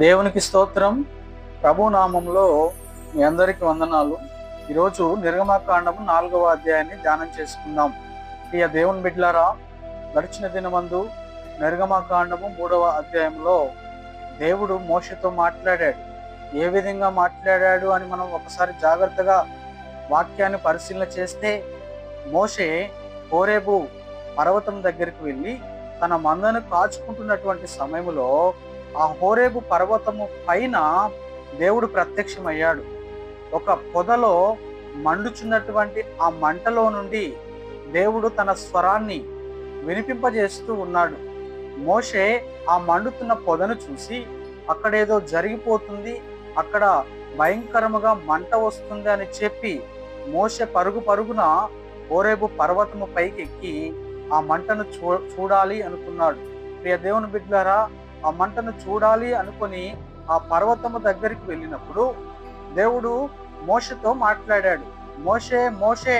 దేవునికి స్తోత్రం. ప్రభు నామంలో మీ అందరికి వందనాలు. ఈరోజు నిర్గమకాండము నాలుగవ అధ్యాయాన్ని ధ్యానం చేసుకుందాం. ప్రియ దేవుని బిడ్లారా గడిచిన దినమందు నిర్గమకాండము మూడవ అధ్యాయంలో దేవుడు మోషతో మాట్లాడాడు. ఏ విధంగా మాట్లాడాడు అని మనం ఒకసారి జాగ్రత్తగా వాక్యాన్ని పరిశీలన చేస్తే మోషే కోరేబు పర్వతం దగ్గరికి వెళ్ళి తన మందను కాచుకుంటున్నటువంటి సమయంలో ఆ హోరేబు పర్వతము పైన దేవుడు ప్రత్యక్షమయ్యాడు. ఒక పొదలో మండుచున్నటువంటి ఆ మంటలో నుండి దేవుడు తన స్వరాన్ని వినిపింపజేస్తూ ఉన్నాడు. మోషే ఆ మండుతున్న పొదను చూసి అక్కడేదో జరిగిపోతుంది అక్కడ భయంకరముగా మంట వస్తుంది అని చెప్పి మోషే పరుగు పరుగున ఓరేబు పర్వతము పైకి ఎక్కి ఆ మంటను చూ చూడాలి అనుకున్నాడు. ప్రియ దేవుని బిడ్డారా ఆ మంటను చూడాలి అనుకొని ఆ పర్వతము దగ్గరికి వెళ్ళినప్పుడు దేవుడు మోషతో మాట్లాడాడు మోషే మోషే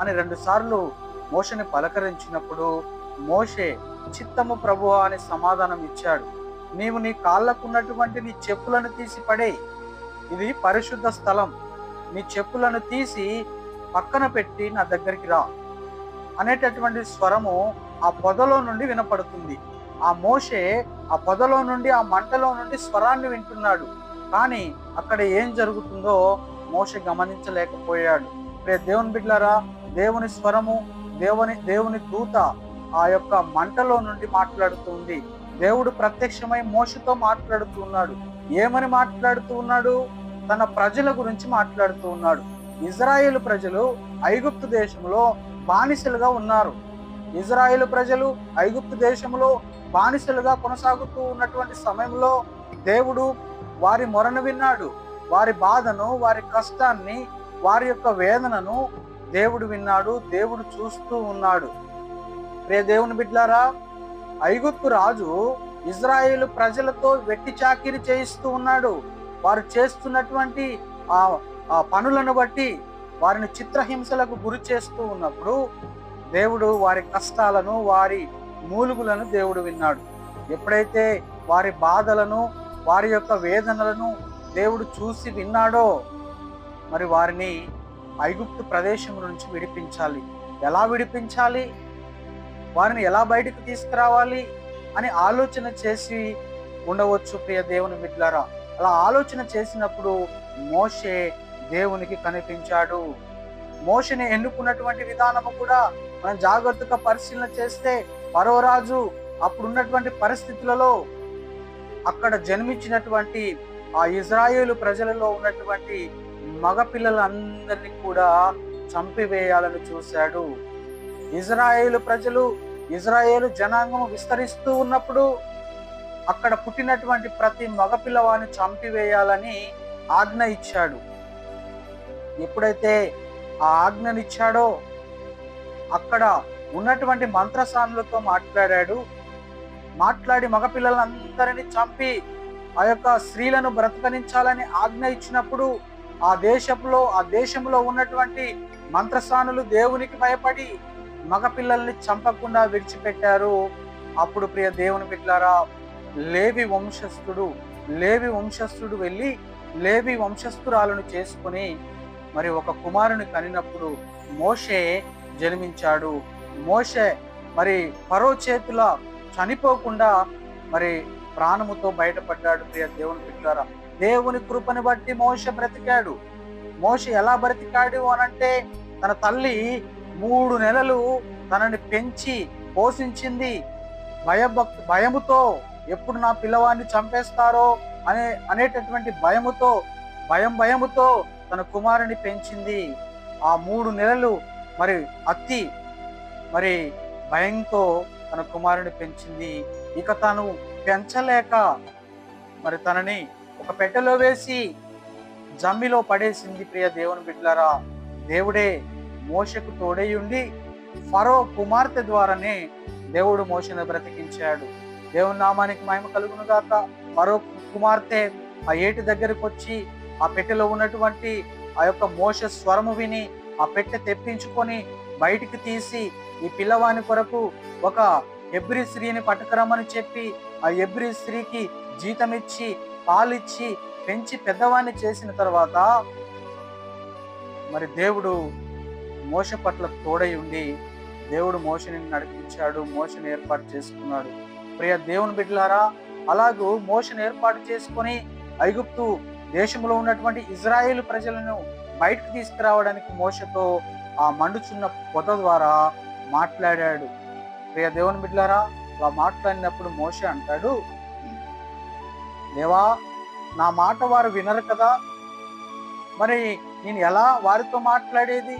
అని రెండు సార్లు మోషని పలకరించినప్పుడు మోషే చిత్తము ప్రభు అని సమాధానం ఇచ్చాడు. నీవు నీ కాళ్ళకున్నటువంటి నీ చెప్పులను తీసి పడే. ఇది పరిశుద్ధ స్థలం. నీ చెప్పులను తీసి పక్కన పెట్టి నా దగ్గరికి రా అనేటటువంటి స్వరము ఆ పొదలో నుండి వినపడుతుంది. ఆ మోషే ఆ పొదలో నుండి ఆ మంటలో నుండి స్వరాన్ని వింటున్నాడు. కానీ అక్కడ ఏం జరుగుతుందో మోష గమనించలేకపోయాడు. రే దేవుని బిడ్లారా దేవుని స్వరము దేవుని దేవుని దూత ఆ యొక్క మంటలో నుండి మాట్లాడుతుంది. దేవుడు ప్రత్యక్షమై మోషతో మాట్లాడుతూ ఉన్నాడు ఏమని మాట్లాడుతూ ఉన్నాడు? తన ప్రజల గురించి మాట్లాడుతూ ఉన్నాడు. ఇజ్రాయేల్ ప్రజలు ఐగుప్తు దేశంలో బానిసలుగా ఉన్నారు. ఇజ్రాయేల్ ప్రజలు ఐగుప్తు దేశంలో బానిసలుగా కొనసాగుతూ ఉన్నటువంటి సమయంలో దేవుడు వారి మొరను విన్నాడు. వారి బాధను వారి కష్టాన్ని వారి యొక్క వేదనను దేవుడు విన్నాడు. దేవుడు చూస్తూ ఉన్నాడు. రే దేవుని బిడ్లారా ఐగుప్తు రాజు ఇజ్రాయేల్ ప్రజలతో వెట్టి చాకిరి చేయిస్తూ ఉన్నాడు. వారు చేస్తున్నటువంటి ఆ ఆ పనులను బట్టి వారిని చిత్రహింసలకు గురి చేస్తూ ఉన్నప్పుడు దేవుడు వారి కష్టాలను వారి మూలుగులను దేవుడు విన్నాడు. ఎప్పుడైతే వారి బాధలను వారి యొక్క వేదనలను దేవుడు చూసి విన్నాడో మరి వారిని ఐగుప్తు ప్రదేశం నుంచి విడిపించాలి. ఎలా విడిపించాలి? వారిని ఎలా బయటకు తీసుకురావాలి? అని ఆలోచన చేసి ఉండవచ్చు ప్రియ దేవుని బిడ్లారా అలా ఆలోచన చేసినప్పుడు మోషే దేవునికి కనిపించాడు. మోషని ఎన్నుకున్నటువంటి విధానము కూడా మనం జాగ్రత్తగా పరిశీలన చేస్తే పరోరాజు అప్పుడున్నటువంటి పరిస్థితులలో అక్కడ జన్మించినటువంటి ఆ ఇజ్రాయేలు ప్రజలలో ఉన్నటువంటి మగ పిల్లలందరినీ కూడా చంపివేయాలని చూశాడు. ఇజ్రాయేలు ప్రజలు ఇజ్రాయేలు జనాంగం విస్తరిస్తూ ఉన్నప్పుడు అక్కడ పుట్టినటువంటి ప్రతి మగపిల్లవాడిని చంపివేయాలని ఆజ్ఞ ఇచ్చాడు. ఎప్పుడైతే ఆ ఆజ్ఞనిచ్చాడో అక్కడ ఉన్నటువంటి మంత్రసానులతో మాట్లాడాడు. మాట్లాడి మగపిల్లలందరినీ చంపి ఆ యొక్క స్త్రీలను బ్రతకనించాలని ఆజ్ఞ ఇచ్చినప్పుడు ఆ దేశంలో ఆ దేశంలో ఉన్నటువంటి మంత్రసానులు దేవునికి భయపడి మగపిల్లల్ని చంపకుండా విడిచిపెట్టారు. అప్పుడు ప్రియ దేవుని బిడ్డారా లేవి వంశస్థుడు లేవి వంశస్థుడు వెళ్ళి లేవి వంశస్థురాలను చేసుకుని మరి ఒక కుమారుని కనినప్పుడు మోషే జన్మించాడు. మోషే మరి పరో చేతుల చనిపోకుండా మరి ప్రాణముతో బయటపడ్డాడు ప్రియ దేవుని బిడ్డారా దేవుని కృపని బట్టి మోష బ్రతికాడు. మోష ఎలా బ్రతికాడు అనంటే తన తల్లి మూడు నెలలు తనని పెంచి పోషించింది. భయభక్ భయముతో ఎప్పుడు నా పిల్లవాడిని చంపేస్తారో అనే అనేటటువంటి భయముతో భయం భయముతో తన కుమారుని పెంచింది. ఆ మూడు నెలలు మరి అత్తి మరి భయంతో తన కుమారుని పెంచింది. ఇక తను పెంచలేక మరి తనని ఒక పెట్టెలో వేసి జమ్మిలో పడేసింది ప్రియ దేవుని బిడ్డలారా. దేవుడే మోషకు తోడేయుండి ఫరో కుమార్తె ద్వారానే దేవుడు మోషను బ్రతికించాడు. దేవుని నామానికి మహిమ కలుగును గాక. ఫరో కుమార్తె ఆ ఏటి దగ్గరకు వచ్చి ఆ పెట్టెలో ఉన్నటువంటి ఆ యొక్క మోష స్వరము విని ఆ పెట్టె తెప్పించుకొని బయటికి తీసి ఈ పిల్లవాని కొరకు ఒక ఎబ్రి స్త్రీని పట్టుకురమ్మని చెప్పి ఆ ఎబ్రి స్త్రీకి జీతం ఇచ్చి పాలిచ్చి పెంచి పెద్దవాణ్ణి చేసిన తర్వాత మరి దేవుడు మోస పట్ల తోడై ఉండి దేవుడు మోసని నడిపించాడు మోసను ఏర్పాటు చేసుకున్నాడు. ప్రియ దేవుని బిడ్డలారా అలాగూ మోసను ఏర్పాటు చేసుకొని ఐగుప్తు దేశంలో ఉన్నటువంటి ఇజ్రాయేల్ ప్రజలను బయటకు తీసుకురావడానికి మోసతో ఆ మండుచున్న పొద ద్వారా మాట్లాడాడు. ప్రియ దేవుని బిడ్డారా అలా మాట్లాడినప్పుడు మోస అంటాడు దేవా నా మాట వారు వినరు కదా? మరి నేను ఎలా వారితో మాట్లాడేది?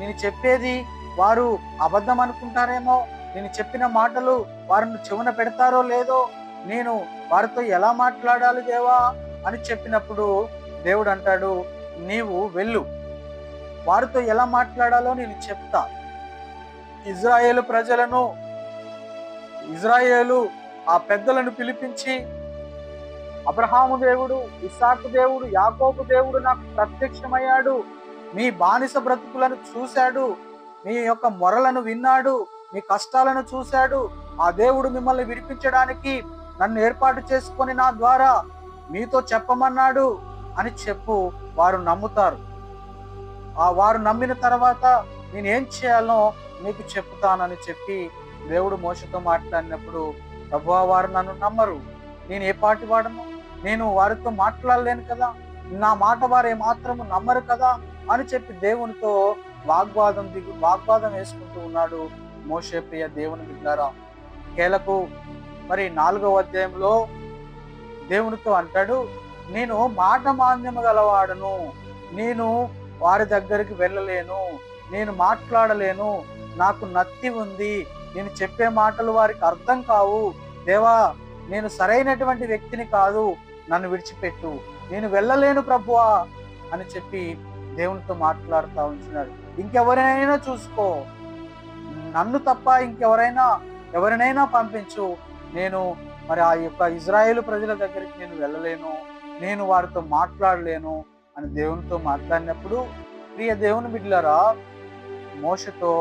నేను చెప్పేది వారు అబద్ధం అనుకుంటారేమో? నేను చెప్పిన మాటలు వారిని చెవున పెడతారో లేదో? నేను వారితో ఎలా మాట్లాడాలి దేవా? అని చెప్పినప్పుడు దేవుడు అంటాడు నీవు వెళ్ళు. వారితో ఎలా మాట్లాడాలో నేను చెప్తా. ఇజ్రాయేలు ప్రజలను ఇజ్రాయేలు ఆ పెద్దలను పిలిపించి అబ్రహాము దేవుడు ఇసాకు దేవుడు యాకోబు దేవుడు నాకు ప్రత్యక్షమయ్యాడు. మీ బానిస బ్రతుకులను చూశాడు. మీ యొక్క మొరలను విన్నాడు. మీ కష్టాలను చూశాడు. ఆ దేవుడు మిమ్మల్ని విడిపించడానికి నన్ను ఏర్పాటు చేసుకొని నా ద్వారా మీతో చెప్పమన్నాడు అని చెప్పు. వారు నమ్ముతారు. ఆ వారు నమ్మిన తర్వాత నేను ఏం చేయాలో నీకు చెప్తానని చెప్పి దేవుడు మోసతో మాట్లాడినప్పుడు ప్రభు వారు నన్ను నమ్మరు. నేను ఏ పాటి వాడను? నేను వారితో మాట్లాడలేను కదా? నా మాట వారు ఏమాత్రము నమ్మరు కదా? అని చెప్పి దేవునితో వాగ్వాదం దిగు వాగ్వాదం వేసుకుంటూ ఉన్నాడు మోసే ప్రియ దేవుని బిడ్డారా. కేలకు మరి నాలుగవ అధ్యాయంలో దేవునితో అంటాడు నేను మాట మాంద్యము గలవాడను. నేను వారి దగ్గరికి వెళ్ళలేను. నేను మాట్లాడలేను. నాకు నత్తి ఉంది. నేను చెప్పే మాటలు వారికి అర్థం కావు. దేవా నేను సరైనటువంటి వ్యక్తిని కాదు. నన్ను విడిచిపెట్టు. నేను వెళ్ళలేను ప్రభువా అని చెప్పి దేవునితో మాట్లాడుతూ ఉంటున్నాడు ఇంకెవరినైనా చూసుకో. నన్ను తప్ప ఇంకెవరైనా ఎవరినైనా పంపించు. నేను మరి ఆ యొక్క ఇజ్రాయేల్ ప్రజల దగ్గరికి నేను వెళ్ళలేను. నేను వారితో మాట్లాడలేను అని దేవునితో మాట్లాడినప్పుడు ప్రియ దేవుని బిడ్డలరా మోసతో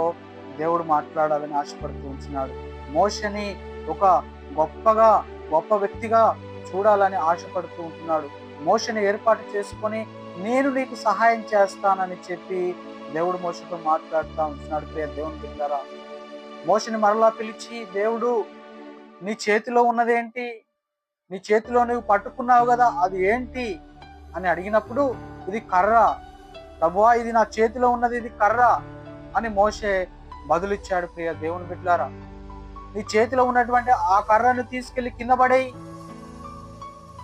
దేవుడు మాట్లాడాలని ఆశపడుతూ ఉంటున్నాడు. మోసని ఒక గొప్పగా గొప్ప వ్యక్తిగా చూడాలని ఆశపడుతూ ఉంటున్నాడు. మోసని ఏర్పాటు చేసుకొని నేను నీకు సహాయం చేస్తానని చెప్పి దేవుడు మోసతో మాట్లాడుతూ ఉంటున్నాడు. ప్రియ దేవుని బిడ్డారా మోసని మరలా పిలిచి దేవుడు నీ చేతిలో ఉన్నదేంటి? నీ చేతిలో నువ్వు పట్టుకున్నావు కదా అది ఏంటి? అని అడిగినప్పుడు ఇది కర్ర. ప్రభువా ఇది నా చేతిలో ఉన్నది ఇది కర్ర అని మోసే బదులిచ్చాడు ప్రియ దేవుని బిడ్లారా. నీ చేతిలో ఉన్నటువంటి ఆ కర్రను తీసుకెళ్ళి కింద పడేయి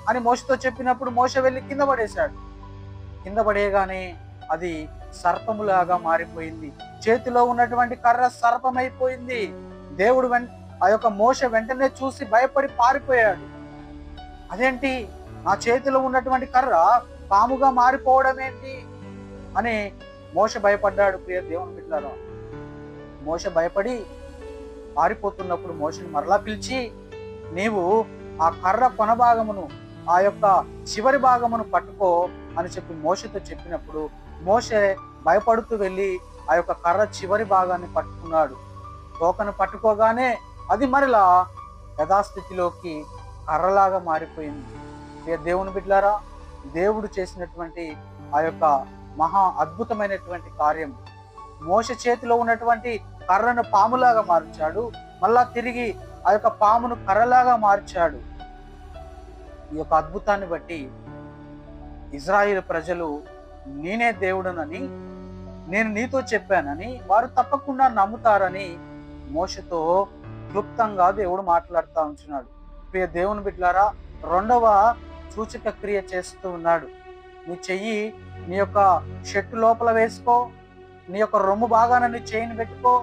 అని మోసతో చెప్పినప్పుడు మోస వెళ్ళి కింద పడేశాడు. కింద పడేయగానే అది సర్పములాగా మారిపోయింది. చేతిలో ఉన్నటువంటి కర్ర సర్పమైపోయింది. దేవుడు వెంట ఆ యొక్క మోస వెంటనే చూసి భయపడి పారిపోయాడు. అదేంటి? నా చేతిలో ఉన్నటువంటి కర్ర పాముగా మారిపోవడం ఏంటి అని మోస భయపడ్డాడు ప్రియ దేవుని బిడ్డలారా మోస భయపడి పారిపోతున్నప్పుడు మోసని మరలా పిలిచి నీవు ఆ కర్ర కొన భాగమును ఆ యొక్క చివరి భాగమును పట్టుకో అని చెప్పి మోసతో చెప్పినప్పుడు మోసే భయపడుతూ వెళ్ళి ఆ యొక్క కర్ర చివరి భాగాన్ని పట్టుకున్నాడు. తోకను పట్టుకోగానే అది మరలా యథాస్థితిలోకి కర్రలాగా మారిపోయింది. ఏ దేవుని బిడ్లారా దేవుడు చేసినటువంటి ఆ యొక్క మహా అద్భుతమైనటువంటి కార్యం. మోస చేతిలో ఉన్నటువంటి కర్రను పాములాగా మార్చాడు. మళ్ళా తిరిగి ఆ యొక్క పామును కర్రలాగా మార్చాడు. ఈ యొక్క అద్భుతాన్ని బట్టి ఇజ్రాయిల్ ప్రజలు నేనే దేవుడనని నేను నీతో చెప్పానని వారు తప్పకుండా నమ్ముతారని మోసతో క్లుప్తంగా దేవుడు మాట్లాడుతూ ఉంటున్నాడు ప్రియ దేవుని బిడ్డలారా రెండవ సూచక క్రియ చేస్తూ ఉన్నాడు. నీ చెయ్యి నీ యొక్క షర్టు లోపల వేసుకో నీ యొక్క రొమ్ము భాగాన నీ చెయ్యిని పెట్టుకో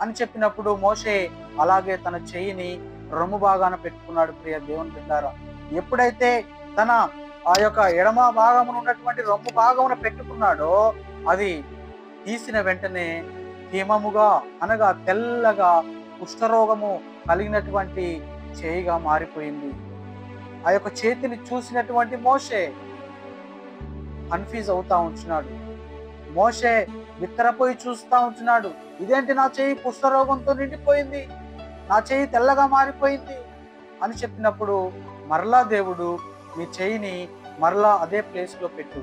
అని చెప్పినప్పుడు మోషే అలాగే తన చెయ్యిని రొమ్ము భాగాన పెట్టుకున్నాడు ప్రియ దేవుని బిడ్డారా ఎప్పుడైతే తన ఆ యొక్క ఎడమ భాగమున ఉన్నటువంటి రొమ్ము భాగమున పెట్టుకున్నాడో అది తీసిన వెంటనే హిమముగా అనగా తెల్లగా కుష్ఠరోగము కలిగినటువంటి చేయిగా మారిపోయింది. ఆ యొక్క చేతిని చూసినటువంటి మోషే కన్ఫ్యూజ్ అవుతా ఉంటున్నాడు. మోషే విత్తరపోయి చూస్తూ ఉంటున్నాడు. ఇదేంటి నా చేయి కుష్ఠరోగంతో నిండిపోయింది? నా చేయి తెల్లగా మారిపోయింది అని చెప్పినప్పుడు మరలా దేవుడు మీ చేయిని మరలా అదే ప్లేస్లో పెట్టు.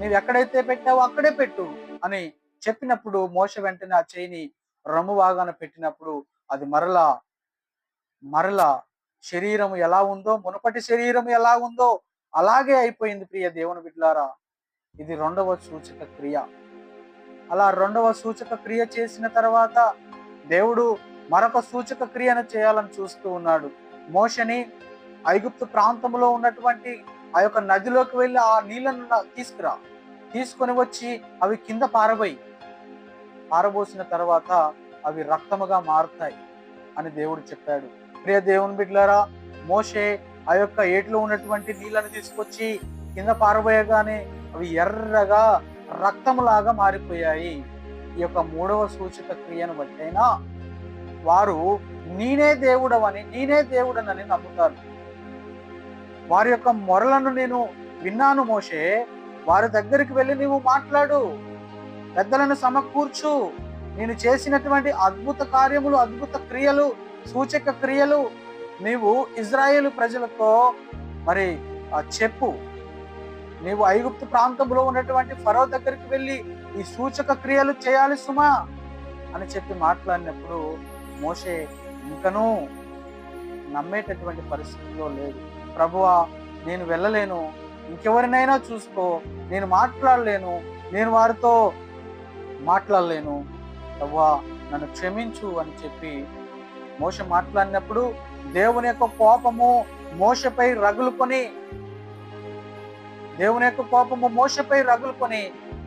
నీవు ఎక్కడైతే పెట్టావో అక్కడే పెట్టు అని చెప్పినప్పుడు మోస వెంటనే ఆ చేయిని రొమ్ము వాగాన పెట్టినప్పుడు అది మరలా మరలా శరీరం ఎలా ఉందో మునుపటి శరీరం ఎలా ఉందో అలాగే అయిపోయింది ప్రియ దేవుని బిడ్లారా. ఇది రెండవ సూచక క్రియ. అలా రెండవ సూచక క్రియ చేసిన తర్వాత దేవుడు మరొక సూచక క్రియను చేయాలని చూస్తూ ఉన్నాడు. మోషని ఐగుప్తు ప్రాంతంలో ఉన్నటువంటి ఆ యొక్క నదిలోకి వెళ్ళి ఆ నీళ్ళను తీసుకురా. తీసుకొని వచ్చి అవి కింద పారబోయి పారబోసిన తర్వాత అవి రక్తముగా మారుతాయి అని దేవుడు చెప్పాడు. ప్రియ దేవుని బిడ్డలారా మోషే ఆ యొక్క ఏటిలో ఉన్నటువంటి నీళ్ళని తీసుకొచ్చి కింద పారబోయగానే అవి ఎర్రగా రక్తములాగా మారిపోయాయి. ఈ యొక్క మూడవ సూచిత క్రియను బట్టైనా వారు నేనే దేవుడవని నేనే దేవుడనని నమ్ముతారు. వారి యొక్క మొరలను నేను విన్నాను మోషే. వారి దగ్గరికి వెళ్ళి నీవు మాట్లాడు పెద్దలను సమకూర్చు. నేను చేసినటువంటి అద్భుత కార్యములు అద్భుత క్రియలు సూచక క్రియలు నీవు ఇజ్రాయేల్ ప్రజలతో మరి ఆ చెప్పు. నీవు ఐగుప్తు ప్రాంతంలో ఉన్నటువంటి ఫరో దగ్గరికి వెళ్ళి ఈ సూచక క్రియలు చేయాలి సుమా అని చెప్పి మాట్లాడినప్పుడు మోషే ఇంకనూ నమ్మేటటువంటి పరిస్థితిలో లేదు. ప్రభువా నేను వెళ్ళలేను. ఇంకెవరినైనా చూసుకో. నేను మాట్లాడలేను. నేను వారితో మాట్లాడలేను. ప్రభువా నన్ను క్షమించు అని చెప్పి మోష మాట్లాడినప్పుడు దేవుని యొక్క కోపము మోషపై రగులుకొని దేవుని యొక్క కోపము మోసపై రగులుకొని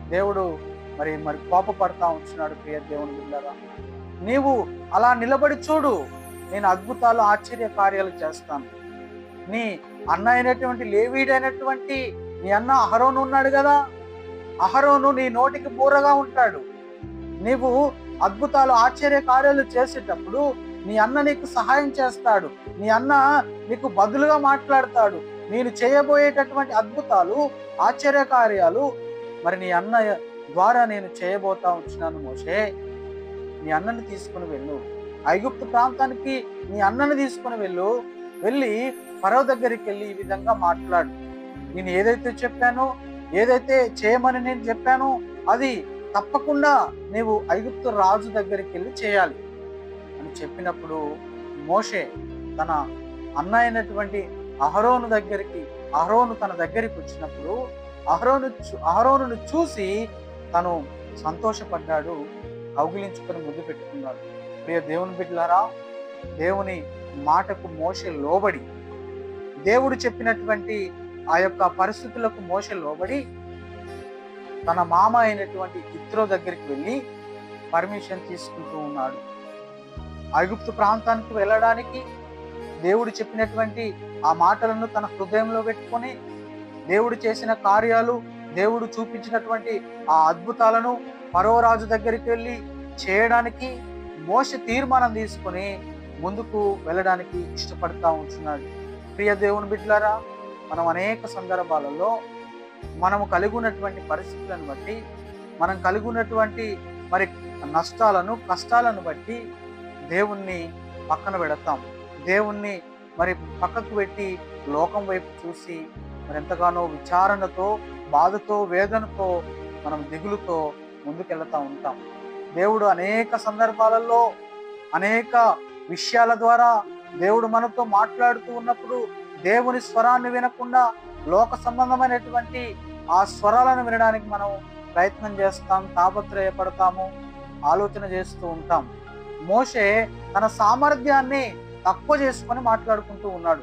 దేవుడు మరి మరి కోపపడతా ఉంటున్నాడు ప్రియ దేవుని బిడ్డరా. నీవు అలా నిలబడి చూడు నేను అద్భుతాలు ఆశ్చర్య కార్యాలు చేస్తాను. నీ అన్న అయినటువంటి లేవీడైనటువంటి నీ అన్న అహరోను ఉన్నాడు కదా అహరోను నీ నోటికి బూరగా ఉంటాడు. నీవు అద్భుతాలు ఆశ్చర్య కార్యాలు చేసేటప్పుడు నీ అన్న నీకు సహాయం చేస్తాడు. నీ అన్న నీకు బదులుగా మాట్లాడతాడు. నేను చేయబోయేటటువంటి అద్భుతాలు ఆశ్చర్య కార్యాలు మరి నీ అన్న ద్వారా నేను చేయబోతా ఉంటున్నాను మోషే. నీ అన్నని తీసుకుని వెళ్ళు. ఐగుప్తు ప్రాంతానికి నీ అన్నని తీసుకుని వెళ్ళు. వెళ్ళి పరవ దగ్గరికి వెళ్ళి ఈ విధంగా మాట్లాడు. నేను ఏదైతే చెప్పానో ఏదైతే చేయమని నేను చెప్పానో అది తప్పకుండా నీవు ఐగుప్తు రాజు దగ్గరికి వెళ్ళి చేయాలి. అని చెప్పినప్పుడు మోషే తన అన్న అయినటువంటి అహరోను దగ్గరికి అహరోను తన దగ్గరికి వచ్చినప్పుడు అహరోను చూ- చూసి తను సంతోషపడ్డాడు కౌగిలించుకొని ముద్దు పెట్టుకున్నాడు. ప్రియ దేవుని బిడ్డలారా దేవుని మాటకు మోసే లోబడి దేవుడు చెప్పినటువంటి ఆ యొక్క పరిస్థితులకు మోష లోబడి తన మామ అయినటువంటి ఇత్రో దగ్గరికి వెళ్ళి పర్మిషన్ తీసుకుంటూ ఉన్నాడు. ఐగుప్తు ప్రాంతానికి వెళ్ళడానికి దేవుడు చెప్పినటువంటి ఆ మాటలను తన హృదయంలో పెట్టుకొని దేవుడు చేసిన కార్యాలు దేవుడు చూపించినటువంటి ఆ అద్భుతాలను పరోరాజు దగ్గరికి వెళ్ళి చేయడానికి మోస తీర్మానం తీసుకొని ముందుకు వెళ్ళడానికి ఇష్టపడతా ఉంటున్నాడు. ప్రియ దేవుని బిడ్డలారా మనం అనేక సందర్భాలలో మనము కలిగి ఉన్నటువంటి పరిస్థితులను బట్టి మనం కలిగి ఉన్నటువంటి మరి నష్టాలను కష్టాలను బట్టి దేవుణ్ణి పక్కన పెడతాం. దేవుణ్ణి మరి పక్కకు పెట్టి లోకం వైపు చూసి మరి ఎంతగానో విచారణతో బాధతో వేదనతో మనం దిగులుతో ముందుకెళ్తా ఉంటాం. దేవుడు అనేక సందర్భాలలో అనేక విషయాల ద్వారా దేవుడు మనతో మాట్లాడుతూ ఉన్నప్పుడు దేవుని స్వరాన్ని వినకుండా లోక సంబంధమైనటువంటి ఆ స్వరాలను వినడానికి మనం ప్రయత్నం చేస్తాం తాపత్రయపడతాము ఆలోచన చేస్తూ ఉంటాం. మోషే తన సామర్థ్యాన్ని తక్కువ చేసుకొని మాట్లాడుకుంటూ ఉన్నాడు.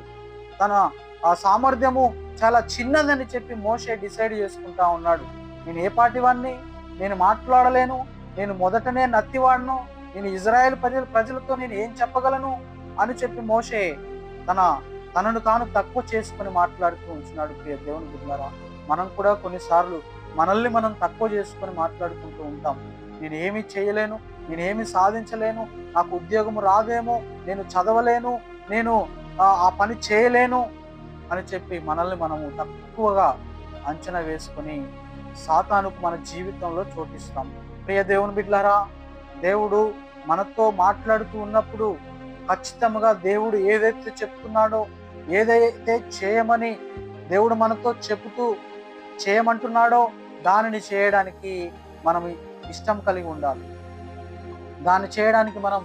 తన ఆ సామర్థ్యము చాలా చిన్నదని చెప్పి మోషే డిసైడ్ చేసుకుంటా ఉన్నాడు. నేను ఏ పాటి వాడిని నేను మాట్లాడలేను. నేను మొదటనే నత్తివాడను. నేను ఇజ్రాయెల్ ప్రజల ప్రజలతో నేను ఏం చెప్పగలను? అని చెప్పి మోషే తన తనను తాను తక్కువ చేసుకుని మాట్లాడుతూ ఉంటున్నాడు ప్రియ దేవుని బిడ్డారా. మనం కూడా కొన్నిసార్లు మనల్ని మనం తక్కువ చేసుకొని మాట్లాడుకుంటూ ఉంటాం. నేను ఏమీ చేయలేను. నేనేమి సాధించలేను నాకు ఉద్యోగం రాదేమో నేను చదవలేను నేను ఆ, పని చేయలేను అని చెప్పి మనల్ని మనము తక్కువగా అంచనా వేసుకొని సాతానుకు మన జీవితంలో చోటిస్తాం. ప్రియ దేవుని బిడ్లారా దేవుడు మనతో మాట్లాడుతూ ఉన్నప్పుడు ఖచ్చితంగా దేవుడు ఏదైతే చెప్తున్నాడో ఏదైతే చేయమని దేవుడు మనతో చెబుతూ చేయమంటున్నాడో దానిని చేయడానికి మనం ఇష్టం కలిగి ఉండాలి. దాన్ని చేయడానికి మనం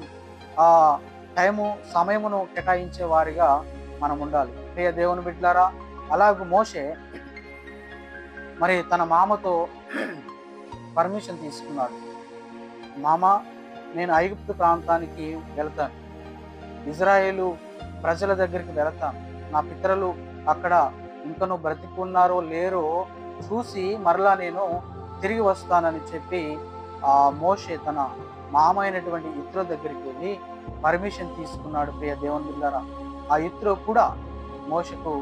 ఆ టైము సమయమును కేటాయించే వారిగా మనం ఉండాలి. ప్రియ దేవుని బిడ్డారా అలాగే మోసే మరి తన మామతో పర్మిషన్ తీసుకున్నాడు. మామ నేను ఐగుప్తు ప్రాంతానికి వెళ్తాను. ఇజ్రాయేలు ప్రజల దగ్గరికి వెళతాను. నా పితరులు అక్కడ ఇంకనూ బ్రతికున్నారో లేరో చూసి మరలా నేను తిరిగి వస్తానని చెప్పి ఆ మోషే తన మామ అయినటువంటి ఇత్రో దగ్గరికి వెళ్ళి పర్మిషన్ తీసుకున్నాడు ప్రియ దేవుని బిడ్డారా ఆ ఇత్రో కూడా మోషకు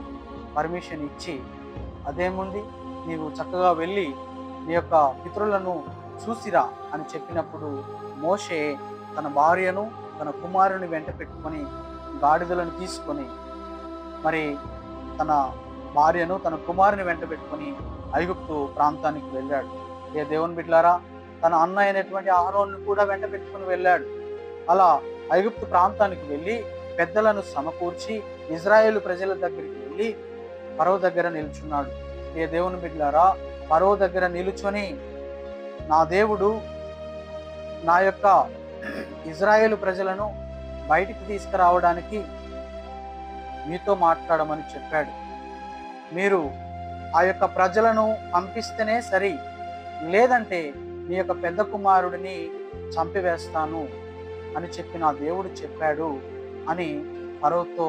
పర్మిషన్ ఇచ్చి అదేముంది? నీవు చక్కగా వెళ్ళి నీ యొక్క పితరులను చూసిరా అని చెప్పినప్పుడు మోషే తన భార్యను తన కుమారుని వెంట పెట్టుకొని గాడిదలను తీసుకొని మరి తన భార్యను తన కుమారుని వెంట పెట్టుకొని ఐగుప్తు ప్రాంతానికి వెళ్ళాడు. ఏ దేవుని బిడ్లారా తన అన్న అయినటువంటి ఆరోన్ను కూడా వెంట పెట్టుకుని వెళ్ళాడు. అలా ఐగుప్తు ప్రాంతానికి వెళ్ళి పెద్దలను సమకూర్చి ఇజ్రాయేల్ ప్రజల దగ్గరికి వెళ్ళి పరవ దగ్గర నిల్చున్నాడు. ఏ దేవుని బిడ్లారా పరవ దగ్గర నిలుచొని నా దేవుడు నా యొక్క ఇజ్రాయేల్ ప్రజలను బయటికి తీసుకురావడానికి మీతో మాట్లాడమని చెప్పాడు. మీరు ఆ యొక్క ప్రజలను పంపిస్తేనే సరి లేదంటే మీ యొక్క పెద్ద కుమారుడిని చంపివేస్తాను అని చెప్పి నా దేవుడు చెప్పాడు అని పరవతో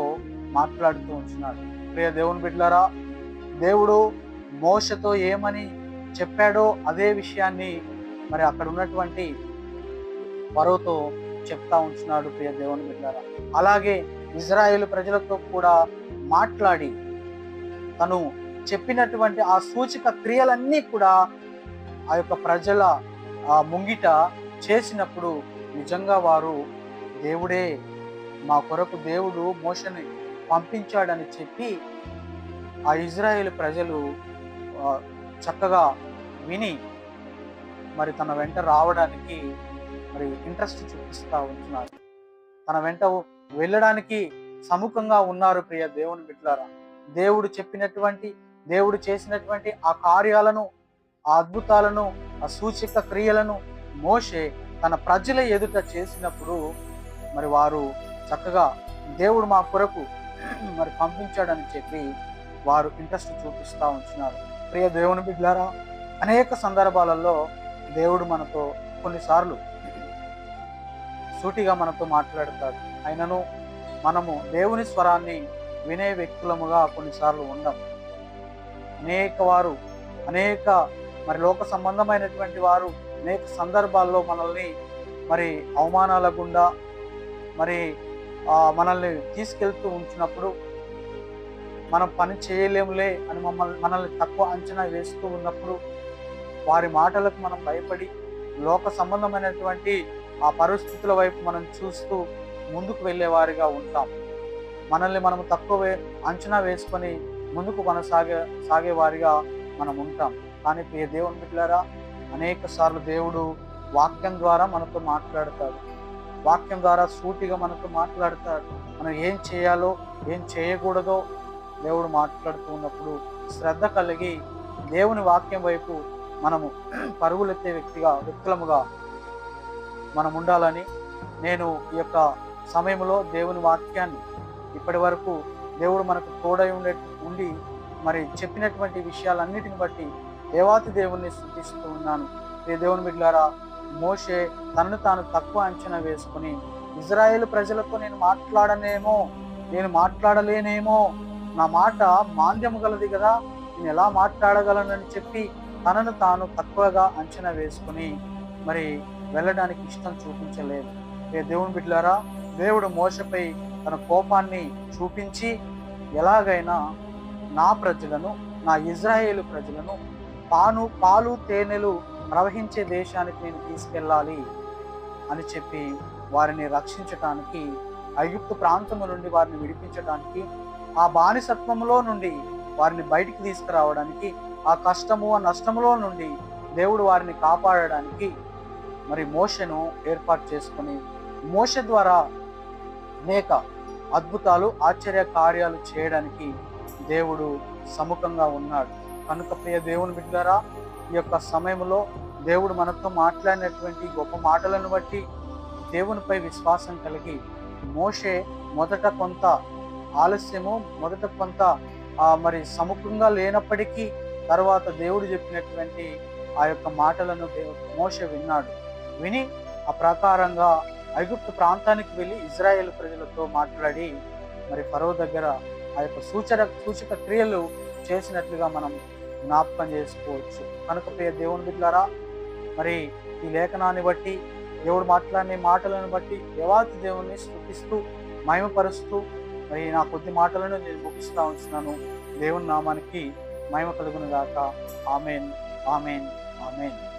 మాట్లాడుతూ ఉంటున్నాడు. ప్రియ దేవుని బిడ్డలారా దేవుడు మోసతో ఏమని చెప్పాడో అదే విషయాన్ని మరి అక్కడ ఉన్నటువంటి పరోతో చెప్తా ఉంటున్నాడు ప్రియ దేవుని బిడ్డారా అలాగే ఇజ్రాయేల్ ప్రజలతో కూడా మాట్లాడి తను చెప్పినటువంటి ఆ సూచిక క్రియలన్నీ కూడా ఆ యొక్క ప్రజల ఆ ముంగిట చేసినప్పుడు నిజంగా వారు దేవుడే మా కొరకు దేవుడు మోషని పంపించాడని చెప్పి ఆ ఇజ్రాయేల్ ప్రజలు చక్కగా విని మరి తన వెంట రావడానికి మరి ఇంట్రెస్ట్ చూపిస్తూ ఉంటున్నారు. తన వెంట వెళ్ళడానికి సముఖంగా ఉన్నారు ప్రియ దేవుని బిడ్డలారా. దేవుడు చెప్పినటువంటి దేవుడు చేసినటువంటి ఆ కార్యాలను ఆ అద్భుతాలను ఆ సూచక క్రియలను మోషే తన ప్రజల ఎదుట చేసినప్పుడు మరి వారు చక్కగా దేవుడు మా కొరకు మరి పంపించాడని చెప్పి వారు ఇంట్రెస్ట్ చూపిస్తూ ఉంటున్నారు ప్రియ దేవుని బిడ్డారా అనేక సందర్భాలలో దేవుడు మనతో కొన్నిసార్లు సూటిగా మనతో మాట్లాడతాడు. అయినను మనము దేవుని స్వరాన్ని వినే వ్యక్తులముగా కొన్నిసార్లు ఉండం. అనేక వారు అనేక మరి లోక సంబంధమైనటువంటి వారు అనేక సందర్భాల్లో మనల్ని మరి అవమానాల గుండా మరి మనల్ని తీసుకెళ్తూ ఉంచినప్పుడు మనం పని చేయలేములే అని మమ్మల్ని మనల్ని తక్కువ అంచనా వేస్తూ ఉన్నప్పుడు వారి మాటలకు మనం భయపడి లోక సంబంధమైనటువంటి ఆ పరిస్థితుల వైపు మనం చూస్తూ ముందుకు వెళ్ళేవారిగా ఉంటాం. మనల్ని మనం తక్కువ అంచనా వేసుకొని ముందుకు కొనసాగే సాగేవారిగా మనం ఉంటాం. కానీ ప్రియ దేవుని బిడ్డలారా అనేక సార్లు దేవుడు వాక్యం ద్వారా మనతో మాట్లాడతాడు. వాక్యం ద్వారా సూటిగా మనతో మాట్లాడతాడు. మనం ఏం చేయాలో ఏం చేయకూడదో దేవుడు మాట్లాడుతూ ఉన్నప్పుడు శ్రద్ధ కలిగి దేవుని వాక్యం వైపు మనము పరుగులెత్తే వ్యక్తిగా విక్రముగా మనం ఉండాలని నేను ఈ యొక్క సమయంలో దేవుని వాక్యాన్ని ఇప్పటి వరకు దేవుడు మనకు తోడై ఉండే ఉండి మరి చెప్పినటువంటి విషయాలన్నిటిని బట్టి దేవాతి దేవుణ్ణి స్థుతిస్తూ ఉన్నాను. ఏ దేవుని బిడ్డారా మోషే తనను తాను తక్కువ అంచనా వేసుకుని ఇజ్రాయేల్ ప్రజలతో నేను మాట్లాడనేమో నేను మాట్లాడలేనేమో నా మాట మాంద్యము గలది కదా నేను ఎలా మాట్లాడగలనని చెప్పి తనను తాను తక్కువగా అంచనా వేసుకుని మరి వెళ్ళడానికి ఇష్టం చూపించలేదు. ఏ దేవుని బిడ్డారా దేవుడు మోసపై తన కోపాన్ని చూపించి ఎలాగైనా నా ప్రజలను నా ఇజ్రాయేలు ప్రజలను పాను పాలు తేనెలు ప్రవహించే దేశానికి నేను తీసుకెళ్ళాలి అని చెప్పి వారిని రక్షించటానికి ఐగుప్తు ప్రాంతము నుండి వారిని విడిపించడానికి ఆ బానిసత్వంలో నుండి వారిని బయటికి తీసుకురావడానికి ఆ కష్టము ఆ నష్టములో నుండి దేవుడు వారిని కాపాడడానికి మరి మోషను ఏర్పాటు చేసుకొని మోష ద్వారా అనేక అద్భుతాలు ఆశ్చర్య కార్యాలు చేయడానికి దేవుడు సముఖంగా ఉన్నాడు. కనుక ప్రియ దేవుని బిడ్డారా ఈ యొక్క సమయంలో దేవుడు మనతో మాట్లాడినటువంటి గొప్ప మాటలను బట్టి దేవునిపై విశ్వాసం కలిగి మోషే మొదట కొంత ఆలస్యము మొదట కొంత మరి సముఖంగా లేనప్పటికీ తర్వాత దేవుడు చెప్పినటువంటి ఆ యొక్క మాటలను మోష మోషే విన్నాడు. విని ఆ ప్రకారంగా ఐగుప్తు ప్రాంతానికి వెళ్ళి ఇజ్రాయెల్ ప్రజలతో మాట్లాడి మరి ఫరో దగ్గర ఆ యొక్క సూచన సూచక క్రియలు చేసినట్లుగా మనం జ్ఞాపకం చేసుకోవచ్చు. కనుక ప్రియ దేవుని బిడ్డారా మరి ఈ లేఖనాన్ని బట్టి దేవుడు మాట్లాడిన మాటలను బట్టి దేవాతి దేవుణ్ణి స్థుతిస్తూ మహిమపరుస్తూ మరి నా కొద్ది మాటలను నేను ముగిస్తా ఉంటున్నాను దేవుని నామానికి మహిమ కలుగును గాక ఆమెన్. ఆమెన్. ఆమెన్.